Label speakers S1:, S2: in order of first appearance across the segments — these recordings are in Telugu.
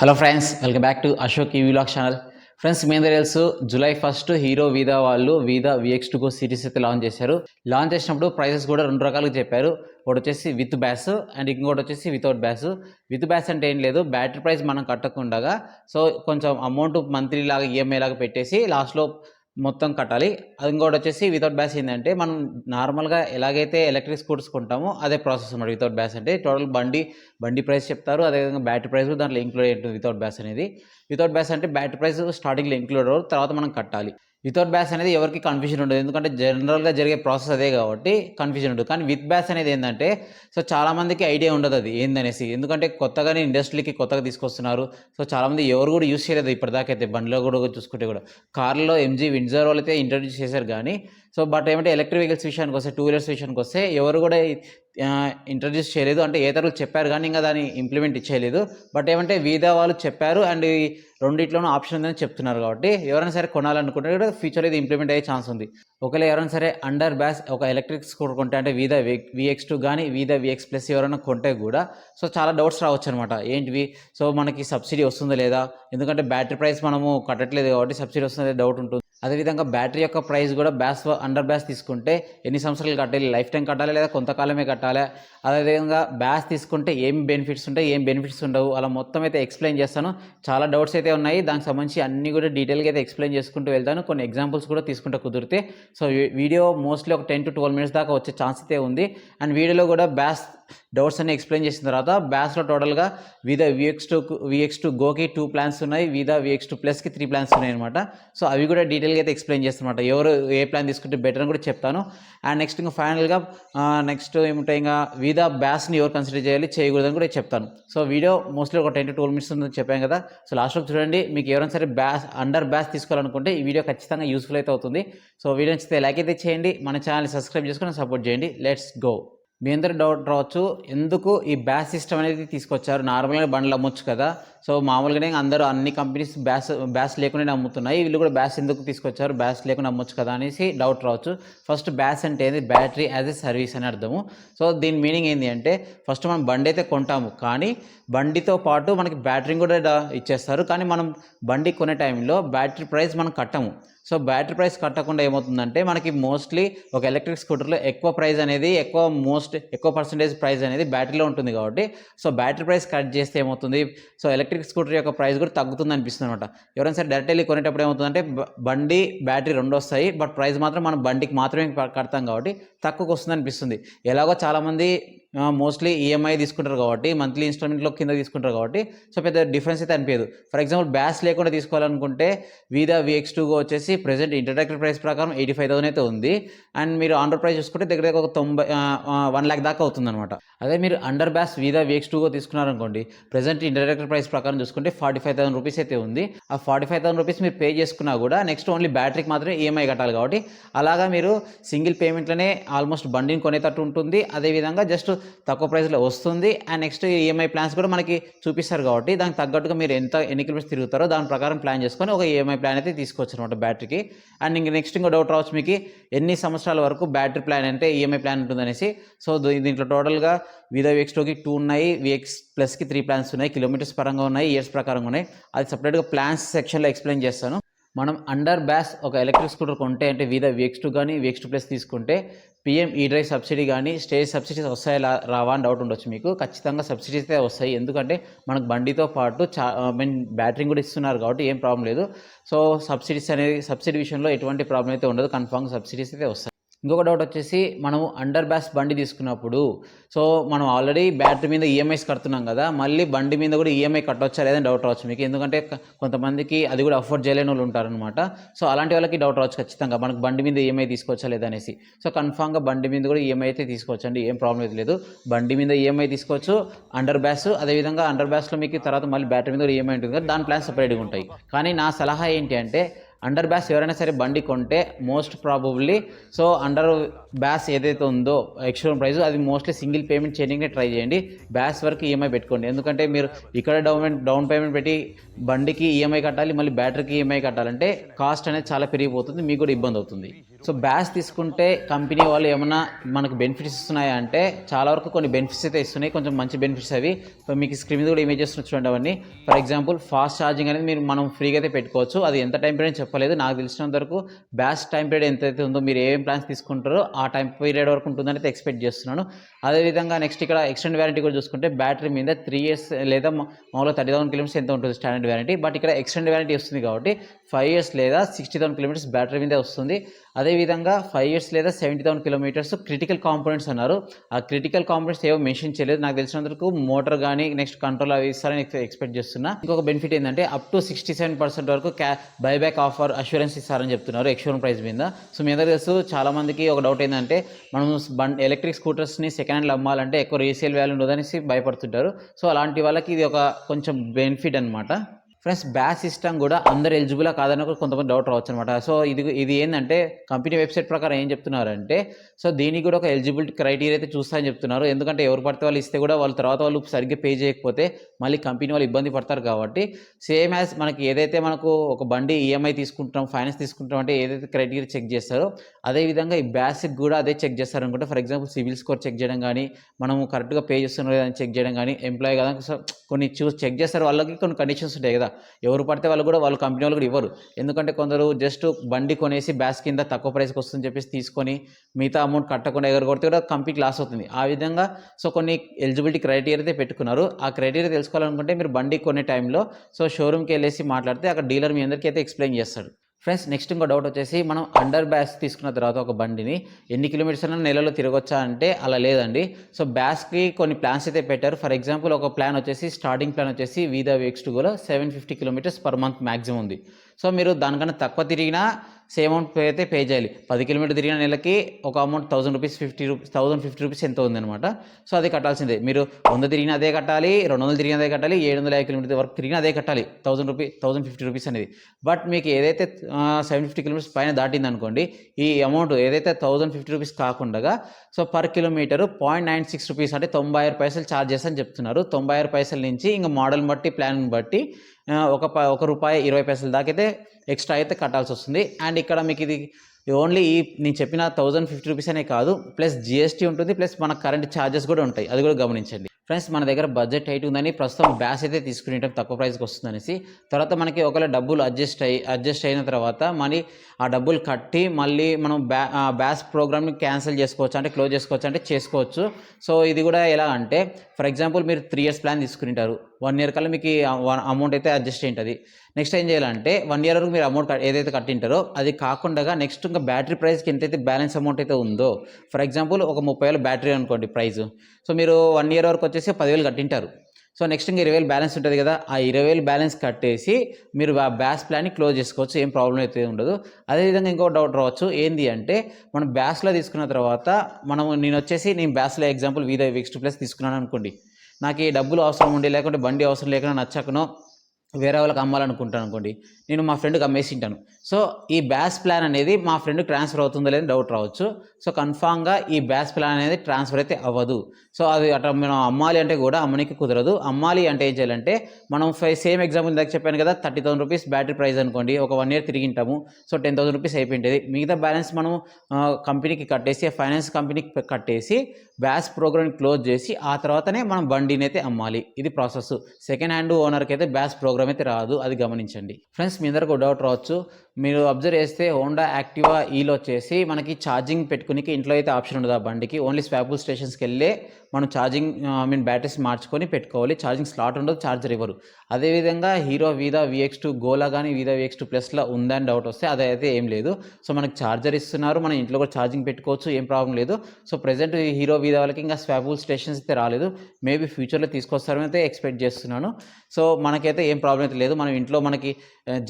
S1: Hello friends welcome back to Ashok ఈ వ్లాగ్ ఛానల్ ఫ్రెండ్స్ మీ అందరూ తెలుసు జూలై ఫస్ట్ హీరో వీదా వాళ్ళు వీదా విఎక్స్ టూ సిరీస్ అయితే లాంచ్ చేశారు. లాంచ్ చేసినప్పుడు ప్రైసెస్ కూడా రెండు రకాలుగా చెప్పారు. ఒకటి వచ్చేసి విత్ బ్యాస్ అండ్ ఇంకోటి వచ్చేసి వితౌట్ బ్యాస్ విత్ బ్యాస్ అంటే ఏం లేదు బ్యాటరీ ప్రైస్ మనం కట్టకుండా సో కొంచెం అమౌంట్ మంత్లీ లాగా ఈఎంఐ లాగా పెట్టేసి లాస్ట్లో మొత్తం కట్టాలి. అది ఇంకోటి వచ్చేసి వితౌట్ బ్యాస్ ఏంటంటే మనం నార్మల్గా ఎలాగైతే ఎలక్ట్రిక్ స్కూటర్స్ కొంటామో అదే ప్రాసెస్ అన్నమాట వితౌట్ బ్యాస్ అంటే. టోటల్ బండి బండి ప్రైస్ చెప్తారు. అదేవిధంగా బ్యాటరీ ప్రైస్ దాంట్లో ఇంక్లూడ్ ఉంటుంది వితౌట్ బ్యాస్ అనేది. వితౌట్ బ్యాస్ అంటే బ్యాటరీ ప్రైస్ స్టార్టింగ్లో ఇంక్లూడ్ అవ్వరు. తర్వాత మనం కట్టాలి. వితౌట్ బ్యాస్ అనేది ఎవరికి కన్ఫ్యూజన్ ఉండదు. ఎందుకంటే జనరల్గా జరిగే ప్రాసెస్ అదే కాబట్టి కన్ఫ్యూజన్ ఉండదు. కానీ విత్ బ్యాస్ అనేది ఏంటంటే సో చాలామందికి ఐడియా ఉండదు అది ఏందనేసి. ఎందుకంటే కొత్తగానే ఇండస్ట్రీకి కొత్తగా తీసుకొస్తున్నారు. సో చాలామంది ఎవరు కూడా యూస్ చేయలేదు ఇప్పటిదాకైతే బండిలో కూడా చూసుకుంటే కూడా. కార్లో ఎంజీ వింజర్ వాళ్ళు అయితే ఇంట్రడ్యూస్ చేశారు కానీ సో బట్ ఏమంటే ఎలక్ట్రిక్ వెహికల్స్ విషయానికి వస్తే టూ వీలర్స్ విషయానికి వస్తే ఎవరు కూడా ఇంట్రడ్యూస్ చేయలేదు. అంటే ఏతరులు చెప్పారు కానీ ఇంకా దాన్ని ఇంప్లిమెంట్ చేయలేదు. బట్ ఏమంటే వీదా వాళ్ళు చెప్పారు అండ్ రెండిట్లోనూ ఆప్షన్ ఉందని చెప్తున్నారు కాబట్టి ఎవరైనా సరే కొనాలనుకుంటే కూడా ఫ్యూచర్ ఇది ఇంప్లిమెంట్ అయ్యే ఛాన్స్ ఉంది. ఒకవేళ ఎవరైనా సరే అండర్ బ్యాస్ ఒక ఎలక్ట్రిక్ స్కూటర్ కొంటే అంటే వీదా విఎక్స్ టూ కానీ వీదా విఎక్స్ ప్లస్ ఎవరైనా కొంటే కూడా సో చాలా డౌట్స్ రావచ్చు అనమాట ఏంటివి? సో మనకి సబ్సిడీ వస్తుందా లేదా? ఎందుకంటే బ్యాటరీ ప్రైస్ మనము కట్టట్లేదు కాబట్టి సబ్సిడీ వస్తుందా డౌట్ ఉంటుంది. అదేవిధంగా బ్యాటరీ యొక్క ప్రైస్ కూడా బ్యాస్ అండర్ బ్యాస్ తీసుకుంటే ఎన్ని సంవత్సరాలు కట్టాలి? లైఫ్ టైం కట్టాలి లేదా కొంతకాలమే కట్టాలి? అదేవిధంగా బ్యాస్ తీసుకుంటే ఏం బెనిఫిట్స్ ఉంటాయి ఏం బెనిఫిట్స్ ఉండవు? అలా మొత్తం అయితే ఎక్స్ప్లెయిన్ చేస్తాను. చాలా డౌట్స్ అయితే ఉన్నాయి. దానికి సంబంధించి అన్ని కూడా డీటెయిల్గా అయితే ఎక్స్ప్లెయిన్ చేసుకుంటూ వెళ్తాను. కొన్ని ఎగ్జాంపుల్స్ కూడా తీసుకుంటే కుదిరితే. సో వీడియో మోస్ట్లీ ఒక టెన్ టు ట్వెల్వ్ మినిట్స్ దాకా వచ్చే ఛాన్స్ అయితే ఉంది. అండ్ వీడియోలో కూడా బ్యాస్ డౌట్స్ అన్ని ఎక్స్ప్లెయిన్ చేసిన తర్వాత బ్యాస్లో టోటల్గా Vida VX two VX two గోకి two plans ఉన్నాయి విదా విఎక్స్ టూ ప్లస్కి త్రీ ప్లాన్స్ ఉన్నాయి అనమాట సో అవి కూడా డీటెయిల్గా అయితే ఎక్స్ప్లెయిన్ చేస్తానమాట ఎవరు ఏ ప్లాన్ తీసుకుంటే బెటర్ అని కూడా చెప్తాను. అండ్ నెక్స్ట్ ఇంకా ఫైనల్గా నెక్స్ట్ ఏముంటాయి ఇంకా విదా బ్యాస్ని ఎవరు కన్సిడర్ చేయాలి చేయకూడదని కూడా చెప్తాను. సో వీడియో మోస్ట్లీ ఒక టెన్ టు ట్వెల్వ్ మినిట్స్ ఉందని చెప్పాను కదా. సో లాస్ట్లో చూడండి మీకు ఎవరైనా సరే బ్యాస్ అండర్ బ్యాస్ తీసుకోవాలనుకుంటే ఈ వీడియో ఖచ్చితంగా యూస్ఫుల్ అయితే అవుతుంది. సో వీడియో నచ్చితే లైక్ అయితే చేయండి మన ఛానల్ సబ్స్క్రైబ్ చేసుకొని సపోర్ట్ చేయండి. లెట్స్ గో మీ అందరు డౌట్ రావచ్చు. ఎందుకు ఈ బ్యాస్ సిస్టమ్ అనేది తీసుకొచ్చారు? నార్మల్గా బండ్లు అమ్మొచ్చు కదా. సో మామూలుగానే అందరూ అన్ని కంపెనీస్ బ్యాస్ బ్యాస్ లేకుండా అమ్ముతున్నాయి వీళ్ళు కూడా బ్యాస్ ఎందుకు తీసుకొచ్చారు? బ్యాస్ లేకుండా అమ్మొచ్చు కదా అనేసి డౌట్ రావచ్చు. ఫస్ట్ బ్యాస్ అంటే ఏంది? బ్యాటరీ యాజ్ ఎ సర్వీస్ అని అర్థము. సో దీని మీనింగ్ ఏంటి అంటే ఫస్ట్ మనం బండి అయితే కొంటాము. కానీ బండితో పాటు మనకి బ్యాటరీ కూడా ఇచ్చేస్తారు. కానీ మనం బండి కొనే టైంలో బ్యాటరీ ప్రైస్ మనం కట్టము. సో బ్యాటరీ ప్రైస్ కట్టకుండా ఏమవుతుందంటే మనకి మోస్ట్లీ ఒక ఎలక్ట్రిక్ స్కూటర్లో ఎక్కువ ప్రైస్ అనేది ఎక్కువ మోస్ట్ ఎక్కువ పర్సంటేజ్ ప్రైస్ అనేది బ్యాటరీలో ఉంటుంది కాబట్టి సో బ్యాటరీ ప్రైస్ కట్ చేస్తే ఏమవుతుంది? సో ఎలక్ట్రిక్ స్కూటర్ యొక్క ప్రైస్ కూడా తగ్గుతుంది అనిపిస్తుంది అనమాట ఎవరైనా సరే డైరెక్ట్ వెళ్ళి కొనేటప్పుడు ఏమవుతుందంటే బండి బ్యాటరీ రెండు వస్తాయి బట్ ప్రైస్ మాత్రం మనం బండికి మాత్రమే కడతాం కాబట్టి తక్కువకి వస్తుంది అనిపిస్తుంది. ఎలాగో చాలామంది మోస్ట్లీ ఈఎంఐ తీసుకుంటారు కాబట్టి మంత్లీ ఇన్స్టాల్మెంట్లో కింద తీసుకుంటారు కాబట్టి సో పెద్ద డిఫరెన్స్ అయితే అనిపించదు. ఫర్ ఎగ్జాంపుల్ బ్యాస్ లేకుండా తీసుకోవాలనుకుంటే వీదా విఎక్స్ టూ వచ్చేసి ప్రెసెంట్ ఇంట్రడక్టరీ ప్రైస్ ప్రకారం ఎయిటీ ఫైవ్ థౌసండ్ అయితే ఉంది. అండ్ మీరు అండర్ ప్రైస్ చూసుకుంటే దగ్గర దగ్గర ఒక తొంభై వన్ ల్యాక్ దాకా అవుతుంది అనమాట అదే మీరు అండర్ బ్యాస్ వీదా వేక్స్ టూగా తీసుకున్నారనుకోండి ప్రెసెంట్ ఇంట్రడక్టరీ ప్రైస్ ప్రకారం చూసుకుంటే ఫార్టీ ఫైవ్ థౌసండ్ రూపీస్ అయితే ఉంది. ఆ ఫార్టీ ఫైవ్ థౌసండ్ రూపీస్ మీరు పే చేసుకున్నా కూడా నెక్స్ట్ ఓన్లీ బ్యాటరీకి మాత్రమే ఈఎంఐ కట్టాలి కాబట్టి అలాగా మీరు సింగిల్ పేమెంట్లోనే ఆల్మోస్ట్ బండిని కొనేటట్టు ఉంటుంది. అదేవిధంగా జస్ట్ తక్కువ ప్రైస్లో వస్తుంది. అండ్ నెక్స్ట్ ఈఎంఐ ప్లాన్స్ కూడా మనకి చూపిస్తారు కాబట్టి దానికి తగ్గట్టుగా మీరు ఎంత ఎన్ని కిలోమీటర్స్ తిరుగుతారో దాని ప్రకారం ప్లాన్ చేసుకొని ఒక ఈఎంఐ ప్లాన్ అయితే తీసుకోవచ్చు అనమాట బ్యాటరీకి అండ్ ఇంక నెక్స్ట్ ఇంకో డౌట్ రావచ్చు మీకు ఎన్ని సంవత్సరాల వరకు బ్యాటరీ ప్లాన్ అంటే ఈఎంఐ ప్లాన్ ఉంటుందనేసి. సో దీంట్లో టోటల్గా విదో విఎక్స్ టూకి టూ ఉన్నాయి విఎక్స్ ప్లస్కి త్రీ ప్లాన్స్ ఉన్నాయి కిలోమీటర్స్ పరంగా ఉన్నాయి ఇయర్స్ ప్రకారంగా ఉన్నాయి. అది సపరేట్గా ప్లాన్స్ సెక్షన్లో ఎక్స్ప్లెయిన్ చేస్తాను. మనం అండర్ బ్యాస్ ఒక ఎలక్ట్రిక్ స్కూటర్ కొంటే అంటే వీదా విఎక్స్ టూ కానీ విఎక్స్ టూ ప్లస్ తీసుకుంటే పిఎం ఈ డ్రైవ్ సబ్సిడీ కానీ స్టేజ్ సబ్సిడీస్ వస్తాయి రావా అని డౌట్ ఉండొచ్చు మీకు. ఖచ్చితంగా సబ్సిడీస్ అయితే వస్తాయి. ఎందుకంటే మనకు బండితో పాటు చా మీన్ బ్యాటరీ కూడా ఇస్తున్నారు కాబట్టి ఏం ప్రాబ్లం లేదు. సో సబ్సిడీస్ అనేది సబ్సిడీ విషయంలో ఎటువంటి ప్రాబ్లం అయితే ఉండదు. కన్ఫామ్గా సబ్సిడీస్ అయితే వస్తాయి. ఇంకొక డౌట్ వచ్చేసి మనము అండర్ బ్యాస్ బండి తీసుకున్నప్పుడు సో మనం ఆల్రెడీ బ్యాటరీ మీద ఈఎంఐస్ కడుతున్నాం కదా మళ్ళీ బండి మీద కూడా ఈఎంఐ కట్టవచ్చా లేదని డౌట్ రావచ్చు మీకు. ఎందుకంటే కొంతమందికి అది కూడా అఫోర్డ్ చేయలేని వాళ్ళు ఉంటారనమాట సో అలాంటి వాళ్ళకి డౌట్ రావచ్చు ఖచ్చితంగా మనకు బండి మీద ఈఎంఐ తీసుకోవచ్చా లేదనేసి సో కన్ఫామ్గా బండి మీద కూడా ఈఎంఐ అయితే తీసుకోవచ్చు అండి ఏం ప్రాబ్లం అయితే లేదు. బండి మీద ఈఎంఐ తీసుకోవచ్చు అండర్ బ్యాస్ అదేవిధంగా అండర్ బ్యాస్లో మీకు తర్వాత మళ్ళీ బ్యాటరీ మీద కూడా ఈఎంఐ ఉంటుంది కదా దాని ప్లాన్ సపరేట్గా ఉంటాయి. కానీ నా సలహా ఏంటి అంటే అండర్ బ్యాస్ ఎవరైనా సరే బండి కొంటే most probably so under BaaS ఏదైతే ఉందో ఎక్స్ట్రా ప్రైస్ అది మోస్ట్లీ సింగిల్ పేమెంట్ చేయడానికి ట్రై చేయండి. బ్యాస్ వరకు ఈఎంఐ పెట్టుకోండి. ఎందుకంటే మీరు ఇక్కడ డౌన్ డౌన్ పేమెంట్ పెట్టి బండికి ఈఎంఐ కట్టాలి మళ్ళీ బ్యాటరీకి ఈఎంఐ కట్టాలంటే కాస్ట్ అనేది చాలా పెరిగిపోతుంది మీకు కూడా ఇబ్బంది అవుతుంది. సో బ్యాస్ తీసుకుంటే కంపెనీ వాళ్ళు ఏమైనా మనకు బెనిఫిట్స్ ఇస్తున్నాయా అంటే చాలా వరకు కొన్ని బెనిఫిట్స్ అయితే ఇస్తున్నాయి. కొంచెం మంచి బెనిఫిట్స్ అవి. మీకు స్క్రీన్ మీద కూడా ఇమేజెస్ చూడండి అవన్నీ. ఫర్ ఎగ్జాంపుల్ ఫాస్ట్ ఛార్జింగ్ అనేది మీరు మనం ఫ్రీగా అయితే పెట్టుకోవచ్చు. అది ఎంత టైం పీరియడ్ చెప్పలేదు. నాకు తెలిసినంత వరకు బ్యాస్ టైం పీరియడ్ ఎంత అయితే ఉందో మీరు ఏం ప్లాన్స్ తీసుకుంటారో ఆ టైం పీరియడ్ వరకు ఉంటుందని అయితే ఎక్స్పెక్ట్ చేస్తున్నాను. అదేవిధంగా నెక్స్ట్ ఇక్కడ ఎక్స్టెండ్ వ్యారంటీ కూడా చూసుకుంటే బ్యాటరీ మీద త్రీ ఇయర్స్ లేదా మామూలుగా థర్టీ థౌసండ్ కిలోమీటర్స్ ఎంత ఉంటుంది స్టాండర్డ్ వ్యారంటీ బట్ ఇక్కడ ఎక్స్టెండ్ వ్యారంటీ వస్తుంది కాబట్టి ఫైవ్ ఇయర్స్ లేదా సిక్స్టీ థౌసండ్ కిలోమీటర్స్ బ్యాటరీ మీదే వస్తుంది. అదేవిధంగా ఫైవ్ ఇయర్స్ లేదా seventy thousand kilometres critical components అన్నారు. ఆ క్రిటికల్ కాంపోనెంట్స్ ఏవో మెన్షన్ చేయలేదు. నాకు తెలిసినందుకు మోటార్ కానీ నెక్స్ట్ కంట్రోల్ అవి ఇస్తారని ఎక్స్పెక్ట్ చేస్తున్నా. ఇంకొక బెనిఫిట్ ఏంటంటే up to sixty seven percent వరకు క్యా బైబ్యాక్ ఆఫర్ అష్యూరెన్స్ ఇస్తారని చెప్తున్నారు ఎక్స్షోరూమ్ ప్రైస్ మీద. సో మీ అందరూ తెలుసు చాలామందికి ఒక డౌట్ ఏంటంటే మనం బండ్ ఎలక్ట్రిక్ స్కూటర్స్ని సెకండ్ హ్యాండ్లో అమ్మాలంటే ఎక్కువ రీసేల్ వాల్యూ ఉండదనేసి భయపడుతుంటారు. సో అలాంటి వాళ్ళకి ఇది ఒక కొంచెం బెనిఫిట్ అనమాట ఫ్రెండ్స్ బ్యాస్ సిస్టమ్ కూడా అందరు ఎలిజిబుల్ కాదని కూడా కొంతమంది డౌట్ రావచ్చు అనమాట సో ఇది ఇది ఏంటంటే కంపెనీ వెబ్సైట్ ప్రకారం ఏం చెప్తున్నారంటే సో దీనికి కూడా ఒక ఎలిజిబిలిటీ క్రైటీరియా అయితే చూస్తా అని చెప్తున్నారు. ఎందుకంటే ఎవరు పడితే వాళ్ళు ఇస్తే కూడా వాళ్ళ తర్వాత వాళ్ళు సరిగ్గా పే చేయకపోతే మళ్ళీ కంపెనీ వాళ్ళు ఇబ్బంది పడతారు కాబట్టి సేమ్ యాజ్ మనకి ఏదైతే మనకు ఒక బండి ఈఎంఐ తీసుకుంటాం ఫైనాన్స్ తీసుకుంటాం అంటే ఏదైతే క్రైటీరియా చెక్ చేస్తారో అదేవిధంగా ఈ బ్యాస్కి కూడా అదే చెక్ చేస్తారు అనుకుంటే for example civil score check చేయడం కానీ మనము కరెక్ట్గా పే చేస్తున్నారు లేదని చెక్ చేయడం కానీ ఎంప్లాయీ కదా కొన్ని చూసి చెక్ చేస్తారు వాళ్ళకి కొన్ని కండిషన్స్ ఉంటాయి కదా. ఎవరు పడితే వాళ్ళు కూడా వాళ్ళు కంపెనీ వాళ్ళు కూడా ఇవ్వరు. ఎందుకంటే కొందరు జస్ట్ బండి కొనేసి బ్యాస్ కింద తక్కువ ప్రైస్కి వస్తుందని చెప్పేసి తీసుకొని మిగతా అమౌంట్ కట్టకుండా ఎగర కొడితే కూడా కంపెనీకి లాస్ అవుతుంది. ఆ విధంగా సో కొన్ని ఎలిజిబిలిటీ క్రైటీరియా అయితే పెట్టుకున్నారు. ఆ క్రైటీరియా తెలుసుకోవాలనుకుంటే మీరు బండి కొనే టైంలో సో షోరూమ్కి వెళ్ళేసి మాట్లాడితే అక్కడ డీలర్ మీ అందరికీ అయితే ఎక్స్ప్లెయిన్ చేస్తాడు. ఫ్రెండ్స్ నెక్స్ట్ ఇంకో డౌట్ వచ్చేసి మనం అండర్ బ్యాస్ తీసుకున్న తర్వాత ఒక బండిని ఎన్ని కిలోమీటర్స్ అయినా నెలలో తిరగొచ్చా అంటే అలా లేదండి. సో బ్యాస్కి కొన్ని ప్లాన్స్ అయితే పెట్టారు. ఫర్ ఎగ్జాంపుల్ ఒక ప్లాన్ వచ్చేసి స్టార్టింగ్ ప్లాన్ వచ్చేసి వీదా VX two గోలో seven fifty kilometres per month maximum ఉంది. సో మీరు దానికన్నా తక్కువ తిరిగినా సేమ్ అమౌంట్ పే అయితే పే చేయాలి. పది కిలోమీటర్ తిరిగిన నెలకి ఒక amount thousand rupees fifty rupees thousand fifty rupees ఎంత ఉందన్నమాట. సో అది కట్టాల్సిందే. మీరు వంద తిరిగిన అదే కట్టాలి రెండు వందలు తిరిగిన అదే కట్టాలి ఏడు వందల యాభై కిలోమీటర్ వరకు తిరిగిన అదే కట్టాలి. Thousand rupee thousand fifty rupees అనేది. బట్ మీకు ఏదైతే సెవెన్ ఫిఫ్టీ కిలోమీటర్స్ పైన దాటింది అనుకోండి ఈ అమౌంట్ ఏదైతే థౌసండ్ ఫిఫ్టీ రూపీస్ కాకుండా so per kilometre point nine six rupees అంటే తొంభై ఆరు పైసలు ఛార్జ్ అని చెప్తున్నారు. తొంభై ఆరు పైసల నుంచి ఇంకా మోడల్ బట్టి ప్లాన్ బట్టి ఒక ప- ఒక రూపాయి ఇరవై పైసలు దాకా అయితే ఎక్స్ట్రా అయితే కట్టాల్సి వస్తుంది. అండ్ ఇక్కడ మీకు ఇది ఓన్లీ ఈ నేను చెప్పిన థౌజండ్ ఫిఫ్టీ రూపీస్ అనే కాదు ప్లస్ జిఎస్టీ ఉంటుంది ప్లస్ మన కరెంట్ ఛార్జెస్ కూడా ఉంటాయి. అది కూడా గమనించండి. ఫ్రెండ్స్ మన దగ్గర బడ్జెట్ హైట్ ఉందని ప్రస్తుతం బ్యాస్ అయితే తీసుకునేటం తక్కువ ప్రైస్కి వస్తుందనేసి తర్వాత మనకి ఒకవేళ డబ్బులు అడ్జస్ట్ అయ్యి అడ్జస్ట్ అయిన తర్వాత మళ్ళీ ఆ డబ్బులు కట్టి మళ్ళీ మనం బ్యా బ్యాస్ ప్రోగ్రామ్ని క్యాన్సిల్ చేసుకోవచ్చు అంటే క్లోజ్ చేసుకోవచ్చు అంటే చేసుకోవచ్చు. సో ఇది కూడా ఎలా అంటే ఫర్ ఎగ్జాంపుల్ మీరు త్రీ ఇయర్స్ ప్లాన్ తీసుకుంటారు వన్ ఇయర్ కల్లా మీకు అమౌంట్ అయితే అడ్జస్ట్ అయి ఉంటుంది నెక్స్ట్ ఏం చేయాలంటే వన్ ఇయర్ వరకు మీరు అమౌంట్ ఏదైతే కట్టింటారో అది కాకుండా నెక్స్ట్ ఇంకా బ్యాటరీ ప్రైస్కి ఎంతైతే బ్యాలెన్స్ అమౌంట్ అయితే ఉందో ఫర్ ఎగ్జాంపుల్ ఒక ముప్పై వేలు బ్యాటరీ అనుకోండి ప్రైస్ సో మీరు వన్ ఇయర్ వరకు వచ్చేసి పదివేలు కట్టింటారు. సో నెక్స్ట్ ఇంకా ఇరవై వేలు బ్యాలెన్స్ ఉంటుంది కదా ఆ ఇరవై వేలు బ్యాలెన్స్ కట్టేసి మీరు ఆ బ్యాస్ ప్లాన్ని క్లోజ్ చేసుకోవచ్చు ఏం ప్రాబ్లం అయితే ఉండదు. అదేవిధంగా ఇంకో డౌట్ రావచ్చు ఏంది అంటే మనం బ్యాస్లో తీసుకున్న తర్వాత మనం నేను వచ్చేసి నేను బ్యాస్లో ఎగ్జాంపుల్ వీద వీక్స్ ప్లస్ తీసుకున్నాను అనుకోండి. నాకు ఈ డబ్బులు అవసరం ఉండి లేకుంటే బండి అవసరం లేకుండా నచ్చకనో వేరే వాళ్ళకి అమ్మాలనుకుంటాను అనుకోండి. నేను మా ఫ్రెండ్కి అమ్మేసి ఉంటాను. సో ఈ బ్యాస్ ప్లాన్ అనేది మా ఫ్రెండ్ ట్రాన్స్ఫర్ అవుతుందో లేదని డౌట్ రావచ్చు. సో కన్ఫామ్గా ఈ బ్యాస్ ప్లాన్ అనేది ట్రాన్స్ఫర్ అయితే అవ్వదు. సో అది అట్లా మనం అమ్మాలి అంటే కూడా అమ్మనికి కుదరదు. అమ్మాలి అంటే ఏం చేయాలంటే మనం సేమ్ ఎగ్జాంపుల్ దాకా చెప్పాను కదా thirty thousand rupees battery price అనుకోండి. ఒక వన్ ఇయర్ తిరిగింటాము సో టెన్ థౌసండ్ రూపీస్ అయిపోయింటుంది మిగతా బ్యాలెన్స్ మనం కంపెనీకి కట్టేసి ఫైనాన్స్ కంపెనీకి కట్టేసి బ్యాస్ ప్రోగ్రామ్ని క్లోజ్ చేసి ఆ తర్వాతనే మనం బండిని అయితే అమ్మాలి. ఇది ప్రాసెస్ సెకండ్ హ్యాండ్ ఓనర్కి అయితే బ్యాస్ ప్రోగ్రామ్ అయితే రాదు. అది గమనించండి. ఫ్రెండ్స్ మీ అందరికి డౌట్ రావచ్చు. మీరు అబ్జర్వ్ చేస్తే హోండా యాక్టివా ఈలో వచ్చేసి మనకి ఛార్జింగ్ పెట్టుకునికి ఇంట్లో అయితే ఆప్షన్ ఉండదు ఆ బండికి. ఓన్లీ స్వాపుల్ స్టేషన్స్కి వెళ్ళే మనం ఛార్జింగ్ ఐ మీన్ బ్యాటరీస్ మార్చుకొని పెట్టుకోవాలి. ఛార్జింగ్ స్లాట్ ఉండదు ఛార్జర్ ఇవ్వరు. అదేవిధంగా హీరో వీదా విఎక్స్ టూ గోలా కానీ వీదా విఎక్స్ టూ ప్లస్లో ఉందని డౌట్ వస్తే అదైతే ఏం లేదు. సో మనకి ఛార్జర్ ఇస్తున్నారు మనం ఇంట్లో కూడా ఛార్జింగ్ పెట్టుకోవచ్చు ఏం ప్రాబ్లం లేదు. సో ప్రజెంట్ హీరో వీదా వాళ్ళకి ఇంకా స్వాబుల్ స్టేషన్స్ అయితే రాలేదు. మేబీ ఫ్యూచర్లో తీసుకొస్తారని అయితే ఎక్స్పెక్ట్ చేస్తున్నాను. సో మనకైతే ఏం ప్రాబ్లం అయితే లేదు. మనం ఇంట్లో మనకి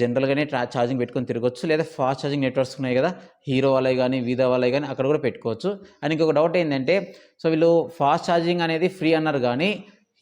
S1: జనరల్గానే ట్రా ఛార్జింగ్ పెట్టుకొని తిరగచ్చు. లేదా ఫాస్ట్ ఛార్జింగ్ నెట్వర్క్స్ ఉన్నాయి కదా హీరో వాళ్ళవి కానీ వీదా వాళ్ళవి కానీ అక్కడ కూడా పెట్టుకోవచ్చు. అండ్ ఇంకొక డౌట్ ఏంటంటే సో వీళ్ళు ఫాస్ట్ ఛార్జింగ్ అనేది ఫ్రీ అన్నారు కానీ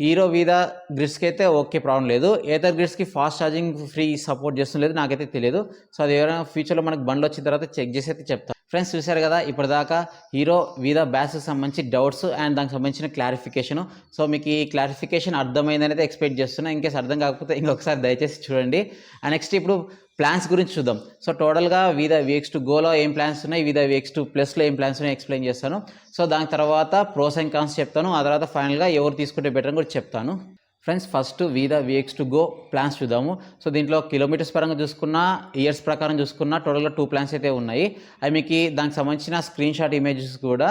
S1: హీరో వీదా గ్రిడ్స్కి అయితే ఓకే ప్రాబ్లం లేదు. ఏదర్ గ్రిడ్స్కి ఫాస్ట్ ఛార్జింగ్ ఫ్రీ సపోర్ట్ చేస్తుండేది నాకైతే తెలియదు. సో అది ఎవరైనా ఫ్యూచర్లో మనకి బండ్లు వచ్చిన తర్వాత చెక్ చేసి అయితే చెప్తాను ఫ్రెండ్స్ చూశారు కదా ఇప్పటిదాకా హీరో వీదా బ్యాస్కి సంబంధించి డౌట్స్ అండ్ దానికి సంబంధించిన క్లారిఫికేషన్ సో మీకు ఈ క్లారిఫికేషన్ అర్థమైందని అయితే ఎక్స్పెక్ట్ చేస్తున్నా ఇంకేస్ అర్థం కాకపోతే ఇంకొకసారి దయచేసి చూడండి. అండ్ నెక్స్ట్ ఇప్పుడు ప్లాన్స్ గురించి చూద్దాం. సో టోటల్గా వివిధ వీక్స్ టు గోలో ఏం ప్లాన్స్ ఉన్నాయి విద వీక్స్ టు ప్లస్లో ఏం ప్లాన్స్ ఉన్నాయి ఎక్స్ప్లెయిన్ చేస్తాను. సో దాని తర్వాత ప్రోస్ అండ్ కాన్స్ చెప్తాను. ఆ తర్వాత ఫైనల్గా ఎవరు తీసుకుంటే బెటర్ అని కూడా చెప్తాను. Friends first Vida VX two go plans చూద్దాము. సో దీంట్లో కిలోమీటర్స్ పరంగా చూసుకున్నా ఇయర్స్ ప్రకారం చూసుకున్నా టోటల్గా టూ ప్లాన్స్ అయితే ఉన్నాయి. అవి మీకు దానికి సంబంధించిన స్క్రీన్ షాట్ ఇమేజెస్ కూడా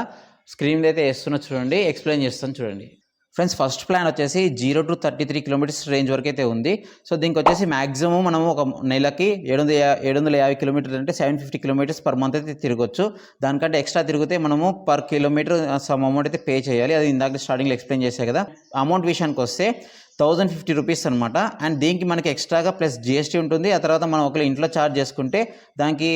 S1: స్క్రీన్ మీద అయితే వేస్తున్నా చూడండి ఎక్స్ప్లెయిన్ చేస్తాను చూడండి. ఫ్రెండ్స్ ఫస్ట్ ప్లాన్ వచ్చేసి zero to thirty three kilometres range వరకు అయితే ఉంది. సో దీనికి వచ్చేసి మాక్సిమం మనం ఒక నెలకి ఏడు వందల ఏడు వందల యాభై కిలోమీటర్లు అంటే seven fifty kilometres per month అయితే తిరగొచ్చు. దానికంటే ఎక్స్ట్రా తిరిగితే మనము పర్ కిలోమీటర్ సమ్ అమౌంట్ అయితే పే చేయాలి. అది ఇందాక స్టార్టింగ్లో ఎక్స్ప్లెయిన్ చేసే కదా. అమౌంట్ విషయానికి వస్తే థౌజండ్ ఫిఫ్టీ రూపీస్ అనమాట అండ్ దీనికి మనకి ఎక్స్ట్రాగా ప్లస్ జిఎస్టీ ఉంటుంది. ఆ తర్వాత మనం ఒకవేళ ఇంట్లో ఛార్జ్ చేసుకుంటే దానికి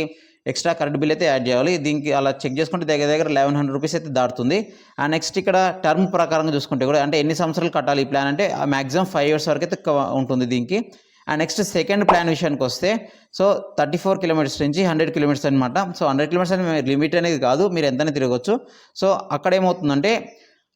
S1: ఎక్స్ట్రా కరెంట్ బిల్ అయితే యాడ్ చేయాలి. దీనికి అలా చెక్ చేసుకుంటే దగ్గర దగ్గర లెవెన్ హండ్రెడ్ రూపీస్ అయితే దాటుతుంది. అండ్ నెక్స్ట్ ఇక్కడ టర్మ్ ప్రకారంగా చూసుకుంటే కూడా అంటే ఎన్ని సంవత్సరాలు కట్టాలి ఈ ప్లాన్ అంటే మ్యాక్సిమం ఫైవ్ ఇయర్స్ వరకు అయితే ఉంటుంది దీనికి. అండ్ నెక్స్ట్ సెకండ్ ప్లాన్ విషయానికి వస్తే సో థర్టీ ఫోర్ కిలోమీటర్స్ నుంచి హండ్రెడ్ కిలోమీటర్స్ అనమాట సో హండ్రెడ్ కిలోమీటర్స్ అనేది లిమిట్ అనేది కాదు మీరు ఎంతైనా తిరగవచ్చు సో అక్కడ ఏమవుతుందంటే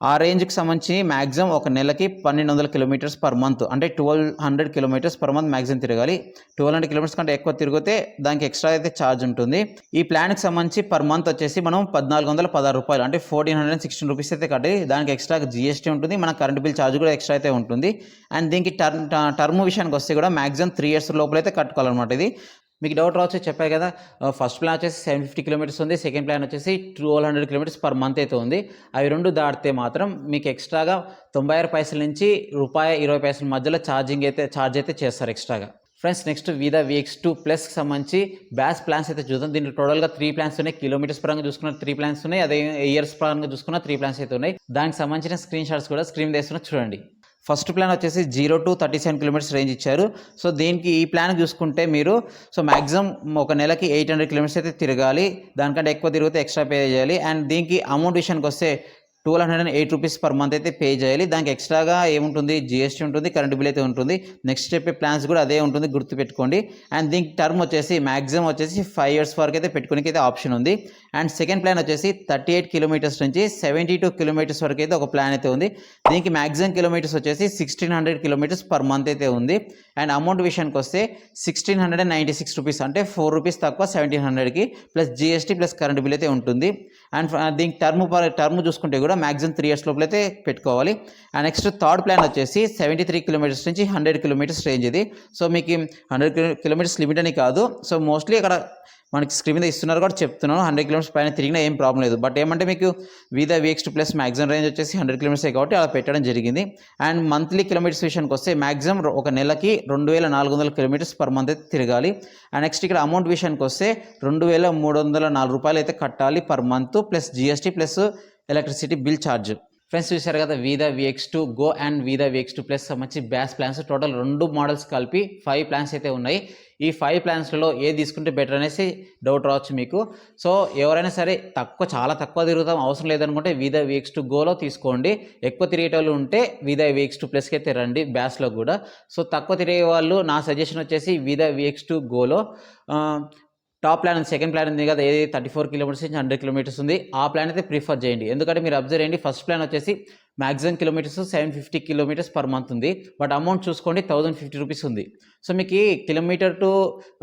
S1: ఆ రేంజ్కి సంబంధించి మ్యాక్సిమం ఒక నెలకి పన్నెండు వందల కిలోమీటర్స్ పర్ మంత్. అంటే twelve hundred kilometres per month maximum తిరగాలి. ట్వెల్వ్ హండ్రెడ్ కిలోమీటర్స్ కంటే ఎక్కువ తిరిగితే దానికి ఎక్స్ట్రా అయితే ఛార్జ్ ఉంటుంది. ఈ ప్లాన్కి సంబంధించి పర్ మంత్ వచ్చేసి మనం పద్నాలుగు వందల పదహారు రూపాయలు. అంటే ఫోర్టీన్ హండ్రెడ్ సిక్స్టీన్ రూపీస్ అయితే కట్టి దానికి ఎక్స్ట్రా జిఎస్టీ ఉంటుంది. మన కరెంట్ బిల్ ఛార్జ్ కూడా ఎక్స్ట్రా అయితే ఉంటుంది. అండ్ దీనికి టర్మ్ టర్మ్ విషయానికి వస్తే కూడా మ్యాక్సిమం త్రీ ఇయర్స్ లోపల అయితే కట్టుకోవాలన్నమాట ఇది. మీకు డౌట్ రావచ్చు చెప్పారు కదా. ఫస్ట్ ప్లాన్ వచ్చేసి సెవెన్ ఫిఫ్టీ కిలోమీటర్స్ ఉంది. సెకండ్ ప్లాన్ వచ్చేసి twelve hundred kilometres per month అయితే ఉంది. అవి రెండు దాటితే మాత్రం మీకు ఎక్స్ట్రాగా తొంభై ఆరు పైసల నుంచి రూపాయి ఇరవై పైసల మధ్యలో ఛార్జింగ్ అయితే ఛార్జ్ అయితే చేస్తారు ఎక్స్ట్రాగా friends next Vida VX two ప్లస్కి సంబంధించి బ్యాస్ ప్లాన్స్ అయితే చూద్దాం. దీంట్లో టోటల్గా త్రీ ప్లాన్స్ ఉన్నాయి. కిలోమీటర్స్ పరంగా చూసుకున్న త్రీ ప్లాన్స్ ఉన్నాయి. అదే ఇయర్స్ పరంగా చూసుకున్న త్రీ ప్లాన్స్ అయితే ఉన్నాయి. దానికి సంబంధించిన స్క్రీన్ షాట్స్ కూడా స్క్రీన్ తీసుకున్న చూడండి. ఫస్ట్ ప్లాన్ వచ్చేసి zero to thirty seven kilometres range ఇచ్చారు. సో దీనికి ఈ ప్లాన్ చూసుకుంటే మీరు సో మ్యాక్సిమం ఒక నెలకి ఎయిట్ హండ్రెడ్ కిలోమీటర్స్ అయితే తిరగాలి. దానికంటే ఎక్కువ తిరిగితే ఎక్స్ట్రా పే చేయాలి. అండ్ దీనికి అమౌంట్ విషయానికి వస్తే twelve hundred and eight rupees per month అయితే పే చేయాలి. దానికి ఎక్స్ట్రాగా ఏముంటుంది? జిఎస్టీ ఉంటుంది కరెంట్ బిల్ అయితే ఉంటుంది. నెక్స్ట్ చెప్పే ప్లాన్స్ కూడా అదే ఉంటుంది గుర్తుపెట్టుకోండి. అండ్ దీనికి టర్మ్ వచ్చేసి మ్యాక్సిమం వచ్చేసి ఫైవ్ ఇయర్స్ వరకు అయితే పెట్టుకోనికి అయితే ఆప్షన్ ఉంది. అండ్ సెకండ్ ప్లాన్ వచ్చేసి థర్టీ ఎయిట్ కిలోమీటర్స్ నుంచి సెవెంటీ టూ కిలోమీటర్స్ వరకు అయితే ఒక ప్లాన్ అయితే ఉంది. దీనికి మ్యాక్సిమం కిలోమీటర్స్ వచ్చేసి sixteen hundred kilometres per month అయితే ఉంది. అండ్ అమౌంట్ విషయానికి వస్తే sixteen hundred and ninety six rupees అంటే ఫోర్ రూపీస్ తక్కువ సెవెంటీన్ హండ్రెడ్కి plus GST plus current bill అయితే ఉంటుంది. అండ్ దీనికి టర్మ్ పర్ టర్మ్ చూసుకుంటే కూడా మ్యాక్సిమం త్రీ ఇయర్స్ లోపల అయితే పెట్టుకోవాలి. అండ్ నెక్స్ట్ థర్డ్ ప్లాన్ వచ్చేసి సెవెంటీ త్రీ కిలోమీటర్స్ నుంచి హండ్రెడ్ కిలోమీటర్స్ రేంజ్ ఇది. సో మీకు హండ్రెడ్ కిలోమీటర్స్ లిమిట్ అని కాదు. సో మోస్ట్లీ అక్కడ మనకి స్క్రీన్ మీద ఇస్తున్నారు కూడా చెప్తున్నాను. హండ్రెడ్ కిలోమీటర్స్ పైన తిరిగినా ఏం ప్రాబ్లం లేదు. బట్ ఏమంటే మీకు Vida VX plus maximum range వచ్చేసి హండ్రెడ్ కిలోమీటర్స్ కాబట్టి అలా పెట్టడం జరిగింది. అండ్ మంత్లీ కిలోమీటర్స్ విషయానికి వస్తే మ్యాక్సిమం ఒక నెలకి రెండు వేల నాలుగు వందల కిలోమీటర్స్ పర్ మంత్ అయితే తిరగాలి. అండ్ నెక్స్ట్ ఇక్కడ అమౌంట్ విషయానికి వస్తే రెండు వేల మూడు వందల నాలుగు రూపాయలు అయితే కట్టాలి per month plus GST plus electricity bill charge friends చూశారు కదా Vida VX two go and Vida VX two plus మంచి బ్యాస్ ప్లాన్స్ టోటల్ రెండు మోడల్స్ కలిపి ఫైవ్ ప్లాన్స్ అయితే ఉన్నాయి. ఈ ఫైవ్ ప్లాన్స్లలో ఏది తీసుకుంటే బెటర్ అనేసి డౌట్ రావచ్చు మీకు. సో ఎవరైనా సరే తక్కువ చాలా తక్కువ తిరుగుతాం అవసరం లేదనుకుంటే వీదా వీక్స్ టూ గోలో తీసుకోండి. ఎక్కువ తిరిగేటోళ్ళు ఉంటే వీదా వీక్స్ టూ ప్లస్కి అయితే రండి బ్యాస్లో కూడా. సో తక్కువ తిరిగే వాళ్ళు నా సజెషన్ వచ్చేసి విదా వీక్స్ టు గోలో టాప్ ప్లాన్ ఉంది సెకండ్ ప్లాన్ ఉంది కదా ఏది థర్టీ ఫోర్ కిలోమీటర్స్ నుంచి హండ్రెడ్ కిలోమీటర్స్ ఉంది. ఆ ప్లాన్ అయితే ప్రిఫర్ చేయండి. ఎందుకంటే మీరు అబ్జర్వ్ చేయండి ఫస్ట్ ప్లాన్ వచ్చేసి maximum kilometres seven fifty kilometres per month ఉంది. బట్ అమౌంట్ చూసుకోండి థౌజండ్ ఫిఫ్టీ రూపీస్ ఉంది. సో మీకు కిలోమీటర్ టు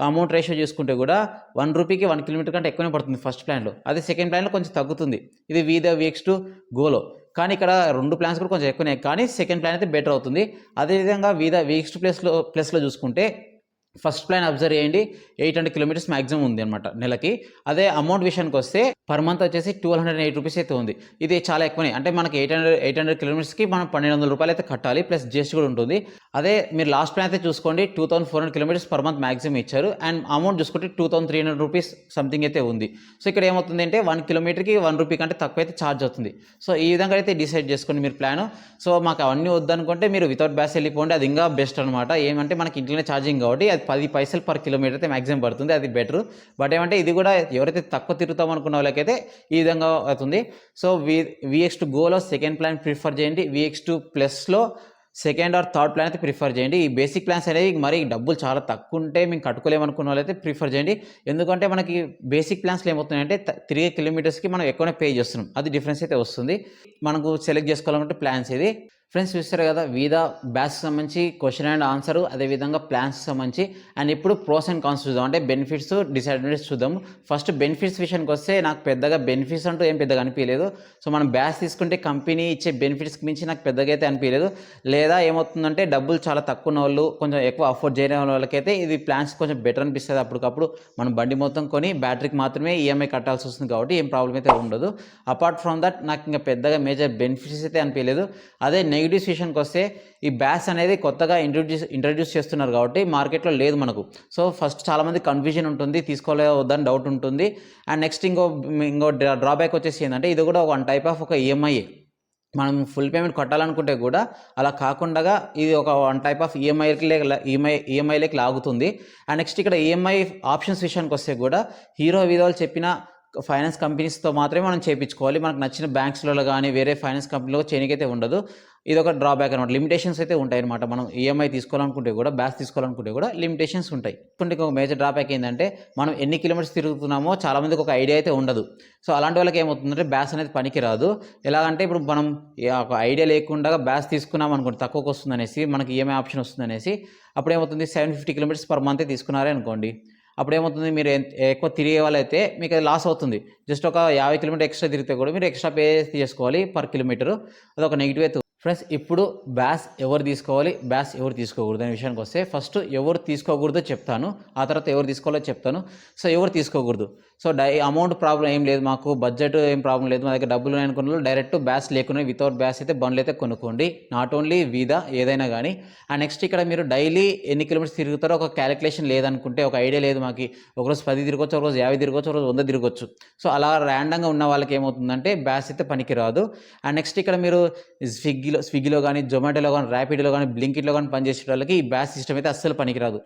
S1: అమౌంట్ రేషియో చూసుకుంటే కూడా వన్ రూపీకి వన్ కిలోమీటర్ కంటే ఎక్కువనే పడుతుంది ఫస్ట్ ప్లాన్లో అదే సెకండ్ ప్లాన్లో కొంచెం తగ్గుతుంది. ఇది వీ ద వీక్స్ టు గోలో కానీ ఇక్కడ రెండు ప్లాన్స్ కూడా కొంచెం ఎక్కువనే కానీ సెకండ్ ప్లాన్ అయితే బెటర్ అవుతుంది. అదేవిధంగా వీ వీక్స్ టు ప్లస్లో చూసుకుంటే ఫస్ట్ ప్లాన్ అబ్జర్వ్ చేయండి. ఎయిట్ హండ్రెడ్ కిలోమీటర్స్ మాక్సిమం ఉంది అనమాట నెలకి. అదే అమౌంట్ విషయానికి వస్తే పర్ మంత్ వచ్చేసి ట్వెల్వ్ హండ్రెడ్ ఎయిట్ రూపీస్ అయితే ఉంది. ఇది చాలా ఎక్కువనే. అంటే మనకి ఎయిట్ హండ్రెడ్ ఎయిట్ హండ్రెడ్ కిలోమీటర్స్కి మనం పన్నెండు వందల రూపాయలు అయితే కట్టాలి. ప్లస్ జిఎస్టీ కూడా ఉంటుంది. అదే మీరు లాస్ట్ ప్లాన్ అయితే చూసుకోండి. Two thousand four hundred kilometres per month maximum ఇచ్చారు. అండ్ అమౌంట్ చూసుకుంటే two thousand three hundred rupees something అయితే ఉంది. సో ఇక్కడ ఏమవుతుంది అంటే వన్ కిలోమీటర్కి వన్ రూపీ కంటే తక్కువ అయితే ఛార్జ్ అవుతుంది. సో ఈ విధంగా అయితే డిసైడ్ చేసుకోండి మీరు ప్లాన్. సో మాకు అవన్నీ వద్దనుకుంటే మీరు వితౌట్ బ్యాస్ వెళ్ళిపోండి. అది ఇంకా బెస్ట్ అనమాట ఏమంటే మనకి ఇంట్లోనే ఛార్జింగ్ కాబట్టి అది పది పైసలు పర్ కిలోమీటర్ అయితే మ్యాక్సిమం పడుతుంది అది బెటర్ బట్ ఏమంటే ఇది కూడా ఎవరైతే తక్కువ తిరుగుతాం అనుకున్న వాళ్ళకైతే ఈ విధంగా అవుతుంది. సో వి విఎక్స్ టు గోలో సెకండ్ ప్లాన్ ప్రిఫర్ చేయండి. విఎక్స్ టూ ప్లస్లో సెకండ్ ఆర్ థర్డ్ ప్లాన్ అయితే ప్రిఫర్ చేయండి. ఈ బేసిక్ ప్లాన్స్ అనేవి మరి డబ్బులు చాలా తక్కువ ఉంటే మేము కట్టుకోలేమనుకున్న వాళ్ళైతే ప్రిఫర్ చేయండి. ఎందుకంటే మనకి బేసిక్ ప్లాన్స్లో ఏమవుతున్నాయంటే త- తిరిగే కిలోమీటర్స్కి మనం ఎక్కువనే పే చేస్తున్నాం. అది డిఫరెన్స్ అయితే వస్తుంది. మనకు సెలెక్ట్ చేసుకోవాలంటే ప్లాన్స్ ఇది. ఫ్రెండ్స్ చూస్తారు కదా వీదా బ్యాచ్ సంబంధించి క్వశ్చన్ అండ్ ఆన్సర్ అదేవిధంగా ప్లాన్స్ సంబంధించి అండ్ ఇప్పుడు ప్రోస్ అండ్ కాన్స్ చూద్దాం. అంటే బెనిఫిట్స్ డిసడ్వాంటేజ్ చూద్దాం. ఫస్ట్ బెనిఫిట్స్ విషయానికి వస్తే నాకు పెద్దగా బెనిఫిట్స్ అంటూ ఏం పెద్దగా అనిపించలేదు సో మనం బ్యాచ్ తీసుకుంటే కంపెనీ ఇచ్చే బెనిఫిట్స్కి మించి నాకు పెద్దగా అయితే అనిపించలేదు లేదా ఏమవుతుందంటే డబ్బులు చాలా తక్కువ ఉన్న వాళ్ళు కొంచెం ఎక్కువ అఫోర్డ్ చేయని వాళ్ళకైతే ఇది ప్లాన్స్ కొంచెం బెటర్ అనిపిస్తుంది అప్పటికప్పుడు. మనం బండి మొత్తం కొని బ్యాటరీకి మాత్రమే ఈఎంఐ కట్టాల్సి వస్తుంది కాబట్టి ఏం ప్రాబ్లం అయితే ఉండదు. అపార్ట్ ఫ్రమ్ దట్ నాకు ఇంకా పెద్దగా మేజర్ బెనిఫిట్స్ అయితే అనిపించలేదు అదే నెగిటివ్స్ విషయానికి వస్తే ఈ బ్యాస్ అనేది కొత్తగా ఇంట్రడ్యూస్ ఇంట్రడ్యూస్ చేస్తున్నారు కాబట్టి మార్కెట్లో లేదు మనకు. సో ఫస్ట్ చాలామంది కన్ఫ్యూజన్ ఉంటుంది తీసుకోలే వద్దని డౌట్ ఉంటుంది. అండ్ నెక్స్ట్ ఇంకో ఇంకో డ్రాబ్యాక్ వచ్చేసి ఏంటంటే ఇది కూడా వన్ టైప్ ఆఫ్ ఒక ఈఎంఐ మనం ఫుల్ పేమెంట్ కట్టాలనుకుంటే కూడా అలా కాకుండా ఇది ఒక వన్ టైప్ ఆఫ్ ఈఎంఐకి ఈఎంఐ ఈఎంఐలోకి లాగుతుంది. అండ్ నెక్స్ట్ ఇక్కడ ఈఎంఐ ఆప్షన్స్ విషయానికి వస్తే కూడా హీరో విధాలు చెప్పిన ఫైనాన్స్ కంపెనీస్తో మాత్రమే మనం చేయించుకోవాలి మనకు నచ్చిన బ్యాంక్స్లలో కానీ వేరే ఫైనాన్స్ కంపెనీలో చేయనికైతే ఉండదు. ఇది ఒక డ్రాబ్యాక్ అనమాట లిమిటేషన్స్ అయితే ఉంటాయి అనమాట మనం ఈఎంఐ తీసుకోవాలనుకుంటే కూడా బ్యాస్ తీసుకోవాలనుకుంటే కూడా లిమిటేషన్స్ ఉంటాయి. కొన్ని ఒక మేజర్ డ్రాబ్యాక్ ఏంటంటే మనం ఎన్ని కిలోమీటర్స్ తిరుగుతున్నామో చాలామందికి ఒక ఐడియా అయితే ఉండదు. సో అలాంటి వాళ్ళకి ఏమవుతుందంటే బ్యాస్ అనేది పనికిరాదు ఎలాగంటే ఇప్పుడు మనం ఒక ఐడియా లేకుండా బ్యాస్ తీసుకున్నాం అనుకోండి తక్కువకి వస్తుందనేసి మనకి ఈఎంఐ ఆప్షన్ వస్తుందనేసి అప్పుడు ఏమవుతుంది seven fifty kilometres per month తీసుకున్నారే అనుకోండి. అప్పుడు ఏమవుతుంది మీరు ఎక్కువ తిరిగే వాళ్ళైతే మీకు అది లాస్ అవుతుంది. జస్ట్ ఒక యాభై కిలోమీటర్ ఎక్స్ట్రా తిరిగితే కూడా మీరు ఎక్స్ట్రా పే చేసుకోవాలి పర్ కిలోమీటర్. అది ఒక నెగిటివ్ అయితే ఫ్రెండ్స్ ఇప్పుడు బ్యాస్ ఎవరు తీసుకోవాలి? బ్యాస్ ఎవరు తీసుకోకూడదు అనే విషయానికి వస్తే ఫస్ట్ ఎవరు తీసుకోకూడదో చెప్తాను. ఆ తర్వాత ఎవరు తీసుకోవాలో చెప్తాను. సో ఎవరు తీసుకోకూడదు. సో డై అమౌంట్ ప్రాబ్లం ఏం లేదు మాకు. బడ్జెట్ ఏం ప్రాబ్లం లేదు. మా దగ్గర డబ్బులు అనుకున్న డైరెక్ట్ బ్యాస్ లేకుండా వితౌట్ బ్యాస్ అయితే బండ్లు అయితే కొనుక్కోండి. నాట్ ఓన్లీ వీదా ఏదైనా కానీ అండ్ నెక్స్ట్ ఇక్కడ మీరు డైలీ ఎన్ని కిలోమీటర్స్ తిరుగుతారో ఒక క్యాలిక్యులేషన్ లేదనుకుంటే ఒక ఐడియా లేదు మాకు. ఒకరోజు పది తిరగొచ్చు ఒకరోజు యాభై తిరగొచ్చు ఒకరోజు వంద తిరగొచ్చు. సో అలా ర్యాండంగా ఉన్న వాళ్ళకి ఏమవుతుందంటే బ్యాస్ అయితే పనికి రాదు అండ్ నెక్స్ట్ ఇక్కడ మీరు స్విగ్గీ స్విగ్గీలో స్విగ్గీలో కానీ జొమాటోలో కానీ ర్యాపిడోలో కానీ బ్లింకిట్లో కానీ పనిచేసే వాళ్ళకి ఈ బ్యాచ్ సిస్టమ్ అయితే అస్సలు పనికిరాదు.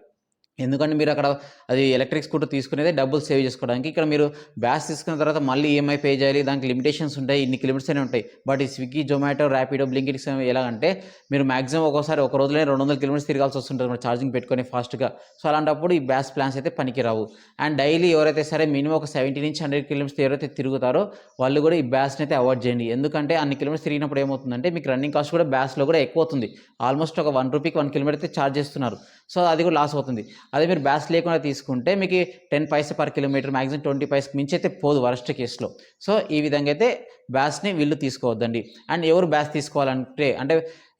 S1: ఎందుకంటే మీరు అక్కడ అది ఎలక్ట్రిక్ స్కూటర్ తీసుకునేది డబ్బులు సేవ్ చేసుకోవడానికి. ఇక్కడ మీరు బ్యాస్ తీసుకున్న తర్వాత మళ్ళీ ఈఎంఐ పే చేయాలి. దానికి లిమిటేషన్స్ ఉంటాయి. ఇన్ని కిలోమీటర్స్ అనే ఉంటాయి. బట్ ఈ స్విగ్గీ జొమాటో ర్యాపిడో బ్లింకిట్స్ ఎలా అంటే మీరు మాక్సిమం ఒక్కోసారి ఒక రోజులో రెండు వందల కిలోమీటర్స్ తిరగాల్సి వస్తుంటుంది మన ఛార్జింగ్ పెట్టుకొని ఫాస్ట్గా. సో అలాంటప్పుడు ఈ బ్యాస్ ప్లాన్స్ అయితే పనికిరావు అండ్ డైలీ ఎవరైతే సరే మినిమం ఒక సెవెంటీ నుంచి హండ్రెడ్ కిలోమీటర్స్ ఎవరైతే తిరుగుతారో వాళ్ళు కూడా ఈ బ్యాస్ని అయితే అవాయిడ్ చేయండి. ఎందుకంటే అన్ని కిలోమీటర్స్ తిరిగినప్పుడు ఏమవుతుందంటే మీకు రన్నింగ్ కాస్ట్ కూడా బ్యాస్లో కూడా ఎక్కువ అవుతుంది. ఆల్మోస్ట్ ఒక వన్ రూపీకి వన్ కిలోమీటర్ అయితే ఛార్జ్ చేస్తున్నారు. సో అది కూడా లాస్ అవుతుంది. అదే మీరు బ్యాస్ లేకుండా తీసుకుంటే మీకు ten paisa per kilometre maximum twenty paise మించి అయితే పోదు వరస్ట్ కేసులో. సో ఈ విధంగా అయితే బ్యాస్ని వీళ్ళు తీసుకోవద్దండి. అండ్ ఎవరు బ్యాస్ తీసుకోవాలంటే అంటే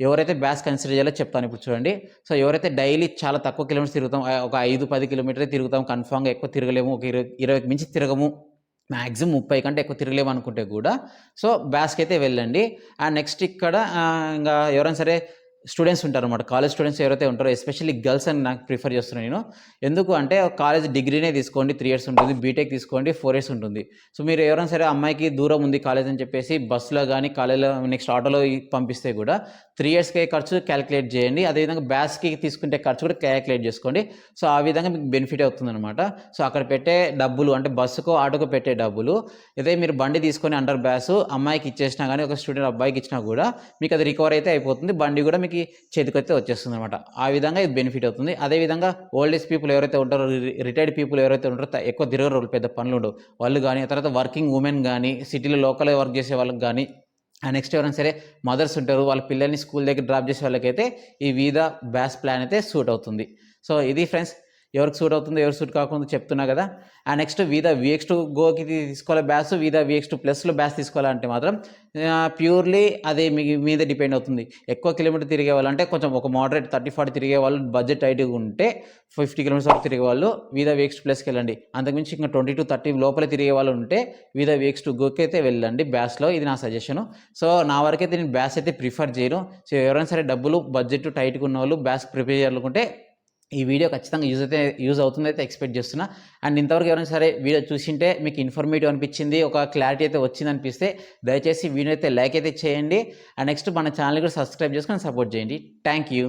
S1: ఎవరైతే బ్యాస్ కన్సిడర్ చేయాలో చెప్తాను ఇప్పుడు చూడండి. సో ఎవరైతే డైలీ చాలా తక్కువ కిలోమీటర్స్ తిరుగుతాం ఒక ఐదు పది కిలోమీటర్ తిరుగుతాం కన్ఫామ్గా ఎక్కువ తిరగలేము ఒక ఇరవై ఇరవైకి మించి తిరగము మ్యాక్సిమం ముప్పై కంటే ఎక్కువ తిరగలేము అనుకుంటే కూడా సో బ్యాస్కి అయితే వెళ్ళండి. అండ్ నెక్స్ట్ ఇక్కడ ఇంకా ఎవరైనా సరే స్టూడెంట్స్ ఉంటారు అనమాట కాలేజ్ స్టూడెంట్స్ ఎవరైతే ఉంటారో ఎస్పెషల్లీ గర్ల్స్ అని నాకు ప్రిఫర్ చేస్తున్నాను నేను. ఎందుకు అంటే కాలేజ్ డిగ్రీనే తీసుకోండి త్రీ ఇయర్స్ ఉంటుంది. బీటెక్ తీసుకోండి ఫోర్ ఇయర్స్ ఉంటుంది. సో మీరు ఎవరైనా సరే అమ్మాయికి దూరం ఉంది కాలేజ్ అని చెప్పేసి బస్సులో కానీ కాలేజ్లో నెక్స్ట్ ఆటోలో పంపిస్తే కూడా త్రీ ఇయర్స్కి ఖర్చు క్యాలిక్యులేట్ చేయండి. అదేవిధంగా బ్యాస్కి తీసుకుంటే ఖర్చు కూడా క్యాలిక్యులేట్ చేసుకోండి. సో ఆ విధంగా మీకు బెనిఫిట్ అవుతుంది అనమాట సో అక్కడ పెట్టే డబ్బులు అంటే బస్సుకు ఆటోకు పెట్టే డబ్బులు అదే మీరు బండి తీసుకొని అండర్ బ్యాస్ అమ్మాయికి ఇచ్చేసినా కానీ ఒక స్టూడెంట్ అబ్బాయికి ఇచ్చినా కూడా మీకు అది రికవర్ అయితే అయిపోతుంది. బండి కూడా మీకు చేతికైతే వచ్చేస్తుంది అనమాట ఆ విధంగా ఇది బెనిఫిట్ అవుతుంది. అదేవిధంగా ఓల్డ్ ఏజ్ పీపుల్ ఎవరైతే ఉంటారో రిటైర్డ్ పీపుల్ ఎవరైతే ఉంటారో ఎక్కువ తిరగరు పెద్ద పనులు ఉండవు. వాళ్ళు కానీ తర్వాత వర్కింగ్ ఉమెన్ కానీ సిటీలో లోకల్ వర్క్ చేసే వాళ్ళకి కానీ నెక్స్ట్ ఎవరైనా సరే మదర్స్ ఉంటారు వాళ్ళ పిల్లల్ని స్కూల్ దగ్గర డ్రాప్ చేసే వాళ్ళకైతే ఈ వీదా బ్యాస్ ప్లాన్ అయితే సూట్ అవుతుంది. సో ఇది ఫ్రెండ్స్ ఎవరికి సూట్ అవుతుందో ఎవరు సూట్ కాకుండా చెప్తున్నా కదా. ఆ నెక్స్ట్ వీదా విఎక్స్ టూ గోకి తీసుకోవాలి బ్యాస్ వీదా విఎక్స్ టూ ప్లస్లో బ్యాస్ తీసుకోవాలంటే మాత్రం ప్యూర్లీ అది మీ మీద డిపెండ్ అవుతుంది. ఎక్కువ కిలోమీటర్ తిరిగే వాళ్ళు అంటే కొంచెం ఒక మోడరేట్ థర్టీ ఫార్టీ తిరిగే వాళ్ళు బడ్జెట్ టైట్గా ఉంటే ఫిఫ్టీ కిలోమీటర్స్ వరకు తిరిగే వాళ్ళు వీదా విఎక్స్ ప్లస్కి వెళ్ళండి. అంతకుమించి ఇంకా ట్వంటీ టు థర్టీ లోపల తిరిగే వాళ్ళు ఉంటే వీదా విఎక్స్ టూ గోకి అయితే వెళ్ళండి బ్యాస్లో ఇది నా సజెషన్ సో నా వరకైతే నేను బ్యాస్ అయితే ప్రిఫర్ చేయను. సో ఎవరైనా సరే డబ్బులు బడ్జెట్ టైట్గా ఉన్న వాళ్ళు బ్యాస్ ప్రిపేర్ చేయాలనుకుంటే ఈ వీడియో ఖచ్చితంగా యూజ్ అయితే యూజ్ అవుతుంది అయితే ఎక్స్పెక్ట్ చేస్తున్నా. అండ్ ఇంతవరకు ఎవరైనా సరే వీడియో చూసింటే మీకు ఇన్ఫర్మేటివ్ అనిపించింది ఒక క్లారిటీ అయితే వచ్చింది అనిపిస్తే దయచేసి వీడియో అయితే లైక్ అయితే చేయండి. అండ్ నెక్స్ట్ మన ఛానల్ కూడా సబ్స్క్రైబ్ చేసుకొని సపోర్ట్ చేయండి. Thank you